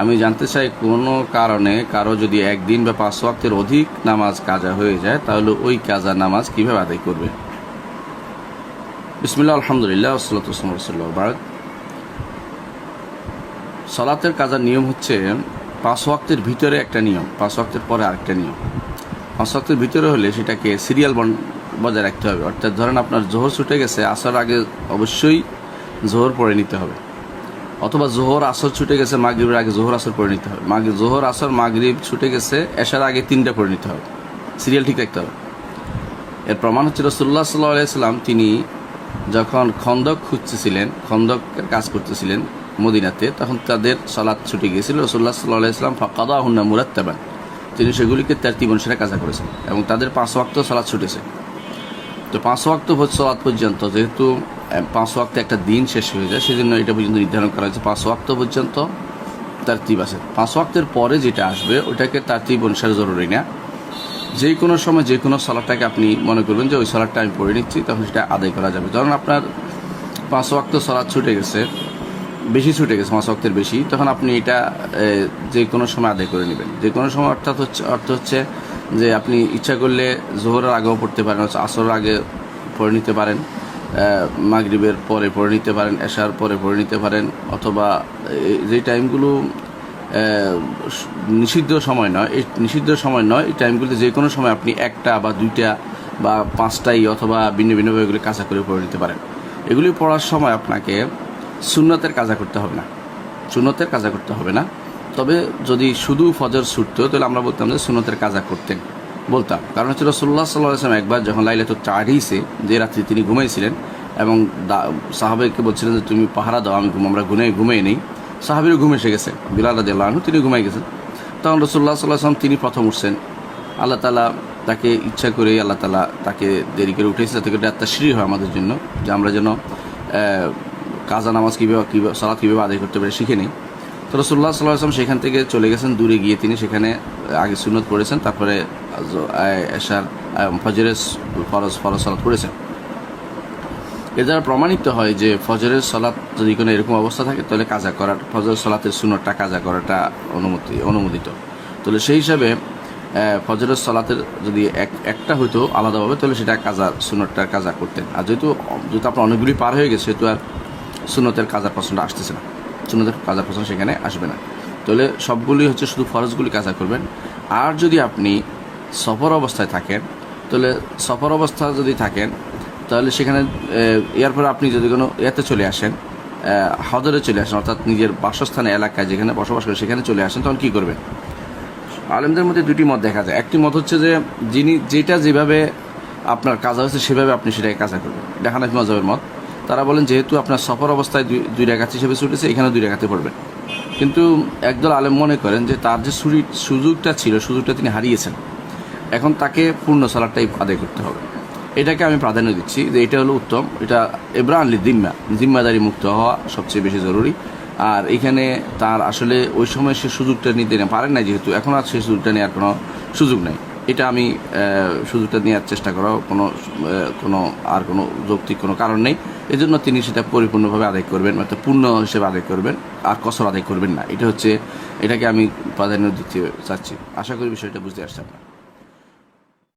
আমি জানতে চাই, কোনো কারণে কারও যদি একদিন বা পাঁচ ওয়াক্তের অধিক নামাজ কাজা হয়ে যায়, তাহলে ওই কাজা নামাজ কীভাবে আদায় করবে? বিসমিল্লা আলহামদুলিল্লাহ আসসালাম রসুল্লাহ সলাতের কাজার নিয়ম হচ্ছে পাঁচ ওয়াক্তের ভিতরে একটা নিয়ম, পাঁচ ওয়াক্তের পরে আরেকটা নিয়ম। পাঁচ ওয়াক্তের ভিতরে হলে সেটাকে সিরিয়াল বজায় রাখতে হবে। অর্থাৎ ধরেন আপনার জোহর ছুটে গেছে, আসার আগে অবশ্যই জোহর পড়ে নিতে হবে। অথবা জোহর আসর ছুটে গেছে, মাগরীবের আগে জোহর আসর পড়ে নিতে হবে। মাগ জোহর আসর, মাগরীব ছুটে গেছে এসার আগে তিনটা পড়ে নিতে হবে। সিরিয়াল ঠিক রাখতে হবে। এর প্রমাণ হচ্ছে রসুল্লাহ সাল্লাহ আলাইসাল্লাম তিনি যখন খন্দক খুঁজতেছিলেন, খন্দকের কাজ করতেছিলেন মদিনাতে, তখন তাদের সলাৎ ছুটে গিয়েছিল। রসুল্লাহ সাল্লাহ আলাইসলাম ফাকাদা হুন্না মুরাত্তাবান। তিনি সেগুলিকে তার জীবনসেরা কাজা করেছেন এবং তাদের পাঁচ ওয়াক্ত সলাৎ ছুটেছে। তো পাঁচ ওয়াক্ত সলাৎ পর্যন্ত, যেহেতু পাঁচ ওয়াক্তে একটা দিন শেষ হয়ে যায়, সেজন্য এটা পর্যন্ত নির্ধারণ করা হয়েছে পাঁচ ওয়াক্ত পর্যন্ত তারতিব আছে। পাঁচ ওয়াক্তের পরে যেটা আসবে, ওটাকে তারতিব অনুসারে জরুরি না। যে কোনো সময় যে কোনো সলাটটাকে আপনি মনে করবেন যে ওই সলাটটা আমি পড়ে নিচ্ছি, তখন সেটা আদায় করা যাবে। ধরুন আপনার পাঁচ ওয়াক্ত সলাৎ ছুটে গেছে, বেশি ছুটে গেছে, পাঁচ ওয়াক্তের বেশি, তখন আপনি এটা যে কোনো সময় আদায় করে নেবেন। যে কোনো সময় অর্থাৎ হচ্ছে, অর্থ হচ্ছে যে আপনি ইচ্ছা করলে জোহরের আগেও পড়তে পারেন আসরের আগে পড়ে নিতে পারেন মাগরিবের পরে পড়ে নিতে পারেন, এশার পরে পড়ে নিতে পারেন, অথবা যে টাইমগুলো নিষিদ্ধ সময় নয়, এই নিষিদ্ধ সময় নয়, এই টাইমগুলোতে যে কোনো সময় আপনি একটা বা দুইটা বা পাঁচটাই অথবা ভিন্ন ভিন্নভাবে এগুলি কাঁচা করে পড়ে নিতে পারেন। এগুলি পড়ার সময় আপনাকে সুন্নতের কাজা করতে হবে না। সুন্নতের কাজা করতে হবে না। তবে যদি শুধু ফজর ছুটতো, তাহলে আমরা বলতাম যে সুন্নতের কাজা করতেন বলতাম। কারণ হচ্ছে রসুল্লাহ সাল্লাহ একবার যখন লাইলাত চাড়িয়েছে যে রাত্রি তিনি ঘুমাইছিলেন এবং সাহাবেকে বলছিলেন যে তুমি পাহারা দাও, আমি আমরা ঘুমে ঘুমিয়ে নেই। সাহাবিরও ঘুম এসে গেছে, বিলাল রাজি আল্লাহ তিনি ঘুমাই গেছেন। তখন রসুল্লাহ সাল্লাহ আসলাম তিনি প্রথম উঠছেন। আল্লাহ তালা তাকে ইচ্ছা করে, আল্লাহ তালা তাকে দেরি করে উঠেছে যাতে করে একটা শ্রী হয় আমাদের জন্য, যে আমরা যেন কাজা নামাজ কীভাবে কীভাবে সালাদ কীভাবে আদায় করতে পারে, শিখে নিই। তো রসুল্লাহ সাল্লাহ আসলাম সেখান থেকে চলে গেছেন, দূরে গিয়ে তিনি সেখানে আগে সুন্নত পড়েছেন, তারপরে এশার ফজরের ফরজ ফরজ সালাদ পড়েছেন। এ দ্বারা প্রমাণিত হয় যে ফজরের সলাৎ যদি কোনো এরকম অবস্থা থাকে, তাহলে কাজা করার ফজর সলাতের সুনতটা কাজা করাটা অনুমতি, অনুমোদিত। তাহলে সেই হিসাবে ফজরের সলাতের যদি এক, একটা হইতো আলাদাভাবে, তাহলে সেটা কাজা সুনতটা কাজা করতেন। আর যেহেতু যেহেতু আপনার অনেকগুলি পার হয়ে গেছে, সেহেতু আর সুনতের কাজার প্রশ্নটা আসতেছে না। সুনতের কাজার প্রশ্ন সেখানে আসবে না। তাহলে সবগুলি হচ্ছে শুধু ফরজগুলি কাজা করবেন। আর যদি আপনি সফর অবস্থায় থাকেন, তাহলে সফর অবস্থা যদি থাকেন, তাহলে সেখানে এরপরে আপনি যদি কোনো ইয়েতে চলে আসেন হদরে চলে আসেন, অর্থাৎ নিজের বাসস্থানে এলাকায় যেখানে বসবাস করেন সেখানে চলে আসেন, তখন কী করবেন? আলেমদের মধ্যে দুটি মত দেখা যায়। একটি মত হচ্ছে যে, যিনি যেটা যেভাবে আপনার কাজা হয়েছে, সেভাবে আপনি সেটাকে কাজা করবেন। এটা মজাবের মত। তারা বলেন যেহেতু আপনার সফর অবস্থায় দুই দুই রেখাত হিসেবে ছুটেছে এখানে দুই রেখাতে পড়বেন। কিন্তু একদল আলেম মনে করেন যে তার যে সুরি- সুযোগটা ছিল, সুযোগটা তিনি হারিয়েছেন, এখন তাকে পূর্ণ সালাদটাই আদায় করতে হবে। এটাকে আমি প্রাধান্য দিচ্ছি যে এটা হলো উত্তম। এটা এব্রা আনলি জিম্মা জিম্মাদারি মুক্ত হওয়া সবচেয়ে বেশি জরুরি। আর এখানে তার আসলে ওই সময় সে সুযোগটা নিতে পারেন না যেহেতু, এখন আর সেই সুযোগটা নেওয়ার কোনো সুযোগ নেই। এটা আমি সুযোগটা নেওয়ার চেষ্টা করা কোনো কোনো, আর কোনো যৌক্তিক কোনো কারণ নেই। এজন্য তিনি সেটা পরিপূর্ণভাবে আদায় করবেন, অর্থাৎ পূর্ণ হিসেবে আদায় করবেন, আর কসর আদায় করবেন না। এটা হচ্ছে, এটাকে আমি প্রাধান্য দিতে চাচ্ছি। আশা করি বিষয়টা বুঝতে আসছে আপনার।